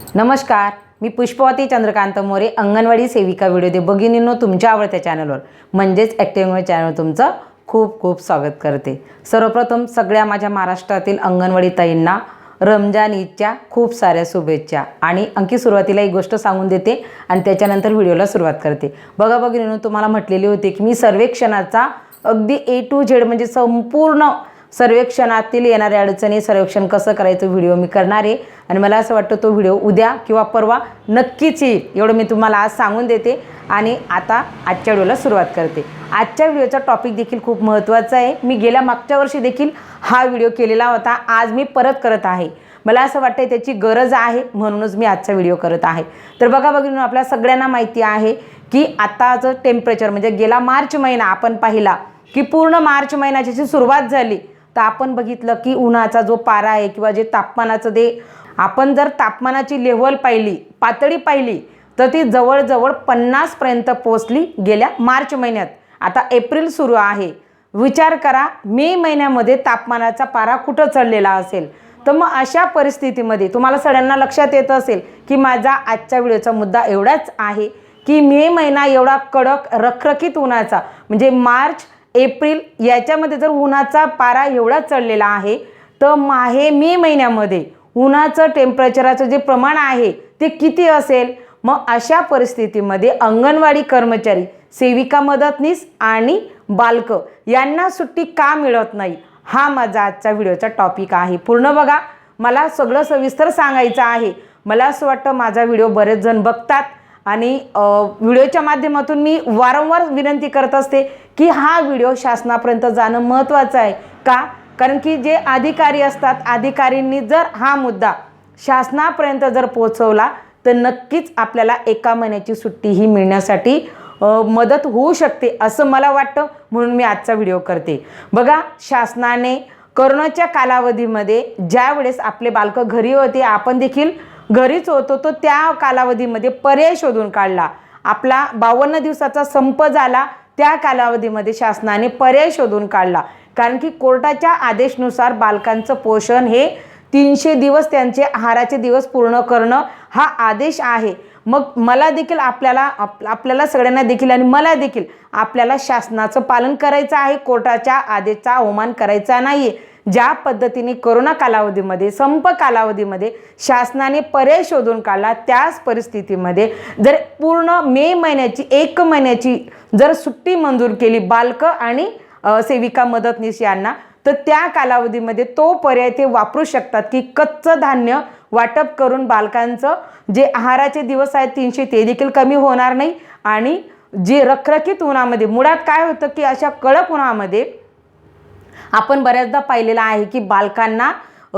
नमस्कार मी पुष्पवती चंद्रकांत मोरे अंगणवाडी सेविका व्हिडिओ दे भगिनींनो तुमच्या आवडत्या चॅनलवर म्हणजेच ॲक्टिव्ह चॅनल तुमचं खूप खूप स्वागत करते. सर्वप्रथम सगळ्या माझ्या महाराष्ट्रातील अंगणवाडी ताईंना रमजान ईदच्या खूप साऱ्या शुभेच्छा. आणि अंकी सुरुवातीला एक गोष्ट सांगून देते आणि त्याच्यानंतर व्हिडिओला सुरुवात करते. बघा बघिनीनो तुम्हाला म्हटलेली होती की मी सर्वेक्षणाचा अगदी ए टू झेड म्हणजे संपूर्ण सर्वेक्षणातील येणाऱ्या अडचणी सर्वेक्षण कसं करायचं व्हिडिओ मी करणार आहे. आणि मला असं वाटतं तो व्हिडिओ उद्या किंवा परवा नक्कीच येईल. एवढं मी तुम्हाला आज सांगून देते आणि आता आजच्या व्हिडिओला सुरुवात करते. आजच्या व्हिडिओचा टॉपिक देखील खूप महत्त्वाचा आहे. मी गेल्या मागच्या वर्षी देखील हा व्हिडिओ केलेला होता. आज मी परत करत आहे. मला असं वाटतं त्याची गरज आहे म्हणूनच मी आजचा व्हिडिओ करत आहे. तर बघा बघून आपल्या सगळ्यांना माहिती आहे की आताचं टेम्परेचर म्हणजे गेला मार्च महिना आपण पाहिला की पूर्ण मार्च महिन्याची जी सुरुवात झाली तर आपण बघितलं की उन्हाचा जो पारा आहे किंवा जे तापमानाचं ते आपण जर तापमानाची लेव्हल पाहिली पातळी पाहिली तर ती जवळजवळ पन्नासपर्यंत पोचली गेल्या मार्च महिन्यात. आता एप्रिल सुरू आहे. विचार करा मे महिन्यामध्ये तापमानाचा पारा कुठं चढलेला असेल? तर मग अशा परिस्थितीमध्ये तुम्हाला सगळ्यांना लक्षात येत असेल की माझा आजच्या व्हिडिओचा मुद्दा एवढाच आहे की मे महिना एवढा कडक रखरखीत उन्हाचा म्हणजे मार्च एप्रिल याच्यामध्ये जर उन्हाचा पारा एवढा चढलेला आहे तर माहे मे महिन्यामध्ये उन्हाचं टेम्परेचराचं जे प्रमाण आहे ते किती असेल? मग अशा परिस्थितीमध्ये अंगणवाडी कर्मचारी सेविका मदतनीस आणि बालक यांना सुट्टी का मिळत नाही? हा माझा आजचा व्हिडिओचा टॉपिक आहे. पूर्ण बघा. मला सगळं सविस्तर सांगायचं आहे. मला असं वाटतं माझा व्हिडिओ बरेच जण बघतात. आणि व्हिडिओच्या माध्यमातून मी वारंवार विनंती करत असते की हा व्हिडिओ शासनापर्यंत जाणं महत्त्वाचं आहे. का? कारण की जे अधिकारी असतात अधिकारींनी जर हा मुद्दा शासनापर्यंत जर पोहोचवला तर नक्कीच आपल्याला एका महिन्याची सुट्टी ही मिळण्यासाठी मदत होऊ शकते असं मला वाटतं. म्हणून मी आजचा व्हिडिओ करते. बघा शासनाने करोनाच्या कालावधीमध्ये ज्या वेळेस आपले बालकं घरी होते आपण देखील घरीच होतो तो त्या कालावधीमध्ये पर्याय शोधून काढला. आपला बावन्न दिवसाचा संप झाला त्या कालावधीमध्ये शासनाने पर्याय शोधून काढला. कारण की कोर्टाच्या आदेशनुसार बालकांचं पोषण हे तीनशे दिवस त्यांचे आहाराचे दिवस पूर्ण करणं हा आदेश आहे. मग मला देखील आपल्याला आप आपल्याला सगळ्यांना देखील आणि मला देखील आपल्याला शासनाचं पालन करायचं आहे. कोर्टाच्या आदेशचा अवमान करायचा नाही आहे ज्या पद्धतीने करोना कालावधीमध्ये संप कालावधीमध्ये शासनाने पर्याय शोधून काढला त्याच परिस्थितीमध्ये जर पूर्ण मे महिन्याची एक महिन्याची जर सुट्टी मंजूर केली बालकं आणि सेविका मदतनीस यांना तर त्या कालावधीमध्ये तो पर्याय ते वापरू शकतात की कच्चं धान्य वाटप करून बालकांचं जे आहाराचे दिवस आहेत तीनशे ते देखील कमी होणार नाही आणि जे रखरखीत उन्हामध्ये मुळात काय होतं की अशा कडक उन्हामध्ये आपण बऱ्याचदा पाहिलेलं आहे की बालकांना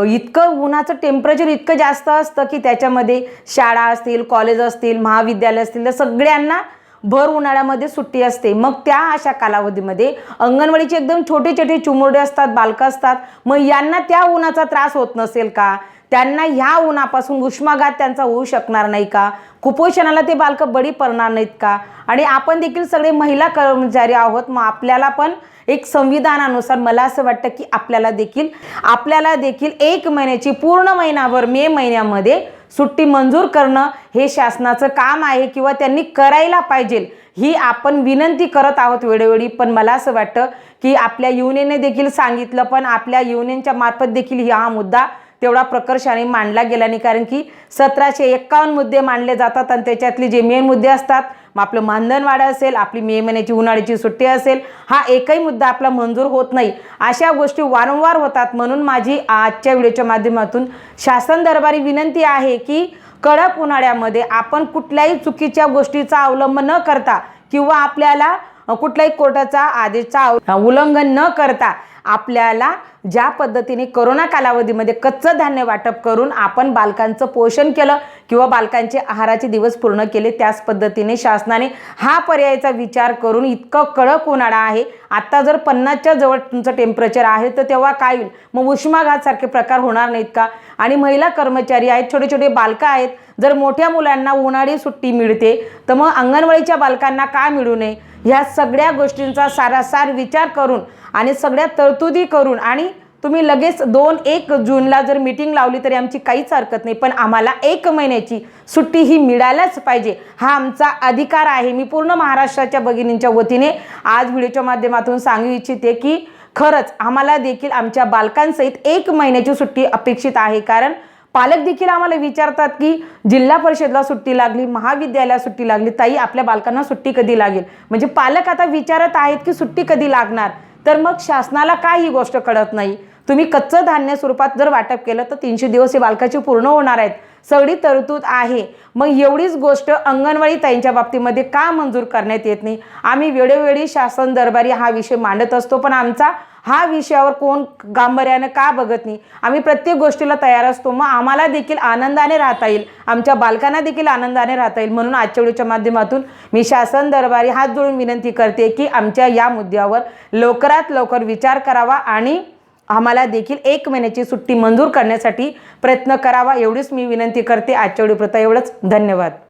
इतकं उन्हाचं टेम्परेचर इतकं जास्त असतं की त्याच्यामध्ये शाळा असतील कॉलेज असतील महाविद्यालय असतील तर सगळ्यांना भर उन्हाळ्यामध्ये सुट्टी असते. मग त्या अशा कालावधीमध्ये अंगणवाडीचे एकदम छोटे छोटे चुमुरडे असतात बालकं असतात. मग यांना त्या उन्हाचा त्रास होत नसेल का? त्यांना ह्या उन्हापासून उष्माघात त्यांचा होऊ शकणार नाही का? कुपोषणाला ते बालकं बळी पडणार नाहीत का? आणि आपण देखील सगळे महिला कर्मचारी आहोत मग आपल्याला पण एक संविधानानुसार मला असं वाटतं की आपल्याला देखील आपल्याला देखील एक महिन्याची पूर्ण महिनाभर मे महिन्यामध्ये सुट्टी मंजूर करणं हे शासनाचं काम आहे किंवा त्यांनी करायला पाहिजे ही आपण विनंती करत आहोत वेळोवेळी. पण मला असं वाटतं की आपल्या युनियनने देखील सांगितलं पण आपल्या युनियनच्या मार्फत देखील हा मुद्दा तेवढा प्रकर्षाने मांडला गेला नाही कारण की सतराशे एक्कावन्न मुद्दे मांडले जातात आणि त्याच्यातले जे मेन मुद्दे असतात मग आपलं मानधनवाढ असेल आपली मे महिन्याची उन्हाळ्याची सुट्टी असेल हा एकही मुद्दा आपला मंजूर होत नाही. अशा गोष्टी वारंवार होतात. म्हणून माझी आजच्या व्हिडिओच्या माध्यमातून शासन दरबारी विनंती आहे की कडक उन्हाळ्यामध्ये आपण कुठल्याही चुकीच्या गोष्टीचा अवलंब न करता किंवा आपल्याला कुठल्याही कोर्टाचा आदेशचा उल्लंघन न करता आपल्याला ज्या पद्धतीने करोना कालावधीमध्ये कच्चं धान्य वाटप करून आपण बालकांचं पोषण केलं किंवा बालकांचे आहाराचे दिवस पूर्ण केले त्याच पद्धतीने शासनाने हा पर्यायाचा विचार करून इतकं कडक उन्हाळा आहे. आत्ता जर पन्नासच्या जवळ तुमचं टेम्परेचर आहे तर तेव्हा काय होईल? मग उष्माघातसारखे प्रकार होणार नाहीत का? आणि महिला कर्मचारी आहेत छोटे छोटे बालकं आहेत जर मोठ्या मुलांना उन्हाळी सुट्टी मिळते तर मग अंगणवाडीच्या बालकांना का मिळू नये? ह्या सगळ्या गोष्टींचा सारासार विचार करून आणि सगळ्या तरतुदी करून आणि तुम्ही लगेच दोन एक जूनला जर मीटिंग लावली तरी आमची काहीच हरकत नाही. पण आम्हाला एक महिन्याची सुट्टी ही मिळायलाच पाहिजे. हा आमचा अधिकार आहे. मी पूर्ण महाराष्ट्राच्या भगिनींच्या वतीने आज व्हिडिओच्या माध्यमातून सांगू इच्छिते की खरंच आम्हाला देखील आमच्या बालकांसहित एक महिन्याची सुट्टी अपेक्षित आहे. कारण पालक देखील आम्हाला विचारतात की जिल्हा परिषदला सुट्टी लागली महाविद्यालयाला सुट्टी लागली ताई आपल्या बालकांना सुट्टी कधी लागेल? म्हणजे पालक आता विचारत आहेत की सुट्टी कधी लागणार? तर मग शासनाला काय ही गोष्ट कळत नाही? तुम्ही कच्चं धान्य स्वरूपात जर वाटप केलं तर तीनशे दिवस हे बालकाची पूर्ण होणार आहेत. सगळी तरतूद आहे. मग एवढीच गोष्ट अंगणवाडी ताईंच्या बाबतीमध्ये का मंजूर करण्यात येत नाही? आम्ही वेळोवेळी शासन दरबारी हा विषय मांडत असतो पण आमचा हा विषयावर कोण गांभीर्यानं का बघत नाही? आम्ही प्रत्येक गोष्टीला तयार असतो. मग आम्हाला देखील आनंदाने राहता येईल. आमच्या बालकांना देखील आनंदाने राहता येईल. म्हणून आजच्या व्हिडिओच्या माध्यमातून मी शासन दरबारी हात जोडून विनंती करते की आमच्या या मुद्द्यावर लवकरात लवकर विचार करावा आणि आम्हाला देखील एक महिन्याची सुट्टी मंजूर करण्यासाठी प्रयत्न करावा एवढीच मी विनंती करते. आजच्या व्हिडिओ प्रता एवढंच. धन्यवाद.